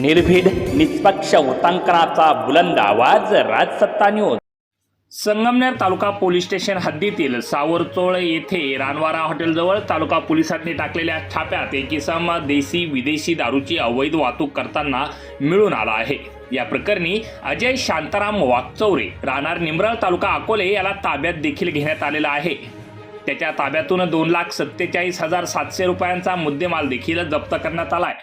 निर्भीड निष्पक्ष वृत्तांकनाचा बुलंद आवाज Rajsatta news Sangamner taluka police station हद्दीतील सावरचोळ येथे रानवारा हॉटेलजवळ तालुका पोलिसांनी टाकलेल्या छाप्यात एक इसम देशी विदेशी दारूची अवैध वाहतूक करताना मिळून आला आहे. या प्रकरणी अजय शांताराम वाकचौरे राहणार निमरळ तालुका अकोले याला ताब्यात देखील घेण्यात आलेला आहे. त्याच्या ताब्यातून दोन लाख सत्तेचाळीस हजार सातशे रुपयांचा मुद्देमाल देखील जप्त करण्यात आलाय.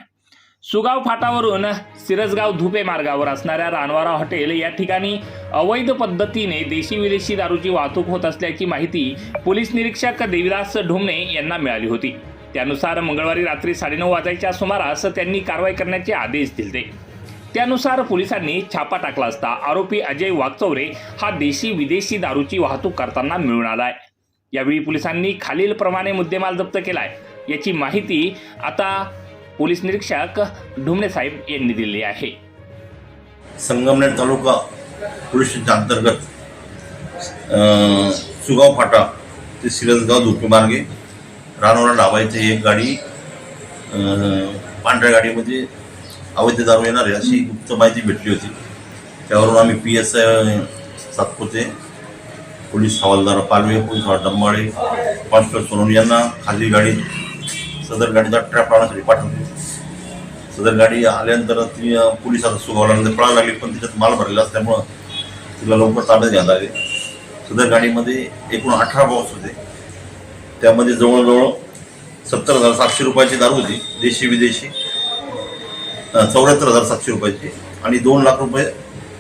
सुगाव फाटावरून सिरसगाव धुपे मार्गावर असणाऱ्या रानवारा हॉटेल या ठिकाणी अवैध पद्धतीने देशी विदेशी दारूची वाहतूक होत असल्याची माहिती पोलीस निरीक्षक देविदास ढोमणे यांना मिळाली होती. त्यानुसार मंगळवारी रात्री साडेनऊ वाजायच्या सुमारास त्यांनी कारवाई करण्याचे आदेश दिले. त्यानुसार पोलिसांनी छापा टाकला असता आरोपी अजय वागचौरे हा देशी विदेशी दारूची वाहतूक करताना मिळून आलाय. यावेळी पोलिसांनी खालील प्रमाणे मुद्देमाल जप्त केलाय. याची माहिती आता पोलीस निरीक्षक ढुमणे साहेब यांनी दिली आहे. संगमनेर तालुका पोलीस अंतर्गत सुगाव फाटा ते सिरसगाव धोकेमार्गे रानोरा ढाबा एक गाडी पांढऱ्या गाडीमध्ये अवैध दारू येणार आहे अशी गुप्त माहिती भेटली होती. त्यावरून आम्ही P S I Satpute police हवालदार पालवे पोलीस हवालदार डंबाळे कॉन्स्टेबल सोनवणे यांना खाली गाडी सदर गाडीचा ट्रॅप लावण्यासाठी पाठवली. सदर गाडी आल्यानंतर ती अ, सुगावल्यानंतर पळायला लागली पण तिच्यात माल भरलेला असल्यामुळं तिला लवकर ताब्यात घ्यायला लागले. सदर गाडीमध्ये एकूण अठरा बॉक्स होते. त्यामध्ये जवळजवळ सत्तर हजार सातशे रुपयाची दारू होती देशी विदेशी. चौऱ्याहत्तर हजार सातशे रुपयाची आणि दोन लाख रुपये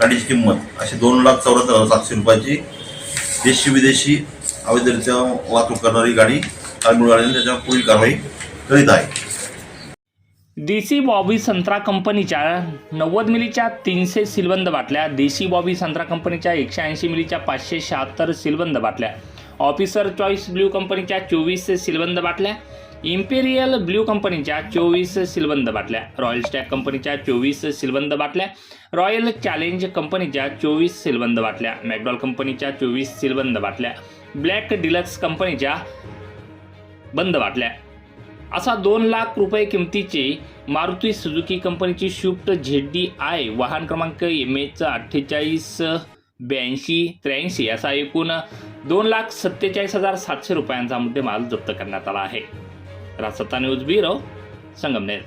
गाडीची किंमत. अशी दोन लाख चौऱ्याहत्तर हजार सातशे रुपयाची देशी विदेशी अवैधरित्या वाहतूक करणारी गाडी काल मिळून त्याच्यावर पुढील कारवाई करीत आहे देसी बॉबी संत्रा कंपनीच्या नव्वद मिलीच्या तीनशे सिलबंद बाटल्या देशी बॉबी संत्रा कंपनीच्या एकशे ऐंशी मिलीच्या पाचशे शहात्तर सिलबंद बाटल्या ऑफिसर चॉईस ब्ल्यू कंपनीच्या चोवीस सिलबंद बाटल्या इम्पेरियल ब्ल्यू कंपनीच्या चोवीस सिलबंद बाटल्या रॉयल स्टॅक कंपनीच्या चोवीस सिलबंद बाटल्या रॉयल चॅलेंज कंपनीच्या चोवीस सिलबंद बाटल्या मॅकडॉल कंपनीच्या चोवीस सिलबंद बाटल्या ब्लॅक डिलक्स कंपनीच्या बंद बाटल्या. असा दोन लाख रुपये किमतीचे मारुती सुझुकी कंपनीची स्विफ्ट झेड डी आय वाहन क्रमांक एम एच अठ्ठेचाळीस ब्याऐंशी त्र्याऐंशी असा एकूण दोन लाख सत्तेचाळीस हजार सातशे रुपयांचा मुद्देमाल जप्त करण्यात आला आहे. Rajsatta news bureau Sangamner.